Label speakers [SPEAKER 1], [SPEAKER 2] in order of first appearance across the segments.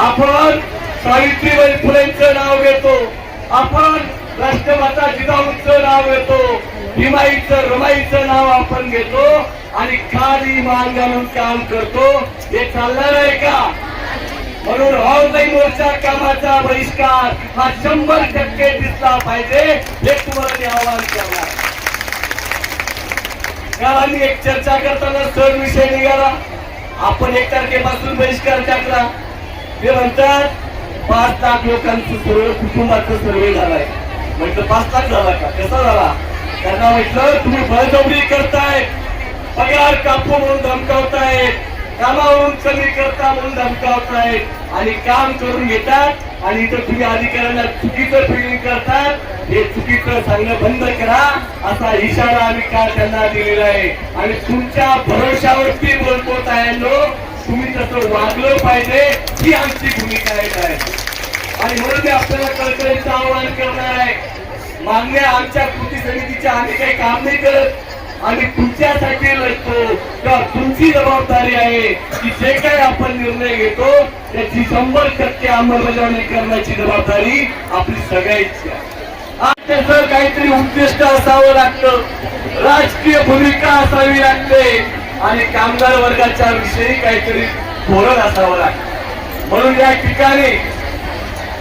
[SPEAKER 1] आपण सावित्रीबाई फुलेंचं नाव घेतो. आपण राष्ट्रमाता जिजाऊंचं नाव घेतो. भीमाईचं रमाईचं नाव आपण घेतो. आणि खाली मान घालून काम करतो. हे चालणार आहे का? म्हणून ऑनलाईन वरच्या कामाचा बहिष्कार हा शंभर टक्के दिसला पाहिजे हे तुम्हाला मी आवाहन करणार. काल आम्ही एक चर्चा करताना सर विषय निघाला. आपण एक तारखेपासून बहिष्कार टाकला. ते म्हणतात पाच लाख लोकांचं सर्व कुटुंबाचं सर्वे झालाय. म्हटलं पाच लाख झाला का? कसा झाला? त्यांना म्हटलं तुम्ही बळजबरी करताय. पगार कापू म्हणून धमकावताय. कामावरून कमी करता म्हणून धमकावताय. आणि काम करून घेतात. आणि इथं तुम्ही अधिकाऱ्यांना चुकीचं फिलिंग करतात. हे चुकीचं सांगणं बंद करा. असा इशारा आम्ही काल त्यांना दिलेला आहे? आणि तुमच्या भरोशावरती आहे लोक तुम्ही तसं वागलं पाहिजे ही आमची भूमिका आहे काय आणि म्हणून मी आपल्याला कळकळीचं आवाहन करणार आहे. मागण्या आमच्या कृती समितीचे आम्ही काही काम नाही करत. आम्ही तुमच्यासाठी लढतो. किंवा तुमची जबाबदारी आहे की जे काही आपण निर्णय घेतो त्याची शंभर टक्के अंमलबजावणी करण्याची जबाबदारी आपली सगळ्यांची आहे. आज त्याचं काहीतरी उद्दिष्ट असावं लागतं. राजकीय भूमिका असावी लागते. आणि कामगार वर्गाच्या विषयी काहीतरी धोरण असावं लागतं म्हणून या ठिकाणी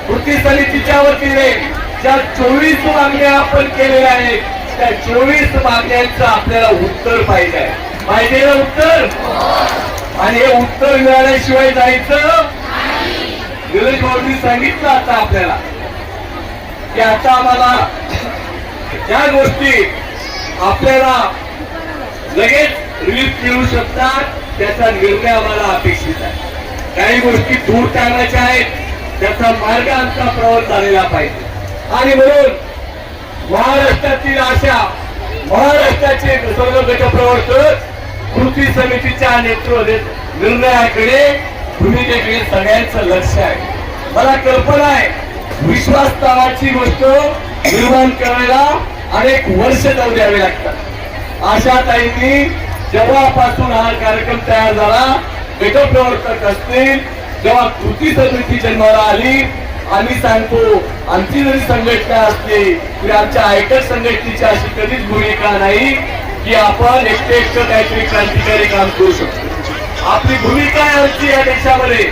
[SPEAKER 1] कृती समितीच्या वतीने ज्या चोवीस मागण्या आपण केलेल्या आहेत त्या चोवीस मागण्यांचं आपल्याला उत्तर पाहिजे. आहे पाहिजे उत्तर? आणि हे उत्तर मिळाल्याशिवाय जायचं निलेश भाऊंनी सांगितलं आता आपल्याला की आता आम्हाला ज्या गोष्टी आपल्याला लगेच रिलीफ मिळू शकतात त्याचा निर्णय आम्हाला अपेक्षित आहे. काही गोष्टी दूर टाळण्याच्या आहेत त्याचा मार्ग आमचा प्रवास झालेला पाहिजे. आणि म्हणून महाराष्ट्रातील अशा महाराष्ट्राचे सर्व गटप्रवर्तक कृती समितीच्या नेतृत्व निर्णयाकडे भूमिकेकडे सगळ्यांचं लक्ष आहे. मला कल्पना आहे विश्वास नावाची गोष्ट निर्माण करायला अनेक वर्ष जाऊ द्यावे लागतात. अशा ताईंनी जेव्हापासून हा कार्यक्रम तयार झाला गटप्रवर्तक असतील जेव्हा कृती समिती जन्माला आली आम्ही सांगतो आमची जरी संघटना असली तरी आमच्या आयकर संघटनेची अशी कधीच भूमिका नाही की आपण एकटे एकटं काहीतरी क्रांतिकारी काम करू शकतो. आपली भूमिका आहे आमची या देशामध्ये.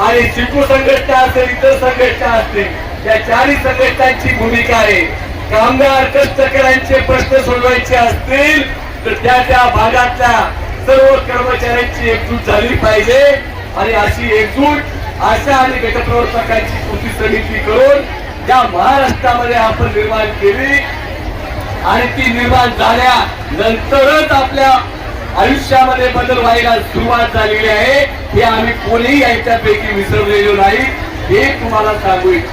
[SPEAKER 1] आणि चिकू संघटना असेल इतर संघटना असतील या चारही संघटनांची भूमिका आहे. कामगार कष्टकऱ्यांचे प्रश्न सोडवायचे असतील तर त्या त्या भागातल्या सर्व कर्मचाऱ्यांची एकजूट झाली पाहिजे आणि अशी एकजूट आशा आणि गटप्रवर्तकांची कृती समिती करून ज्या महाराष्ट्रामध्ये आपण निर्माण केली. आणि ती निर्माण झाल्या नंतरच आपल्या आयुष्यामध्ये बदल व्हायला सुरुवात झालेली आहे. हे आम्ही कोणीही याच्यापैकी विसरलेलो नाही. हे तुम्हाला सांगू इच्छितो.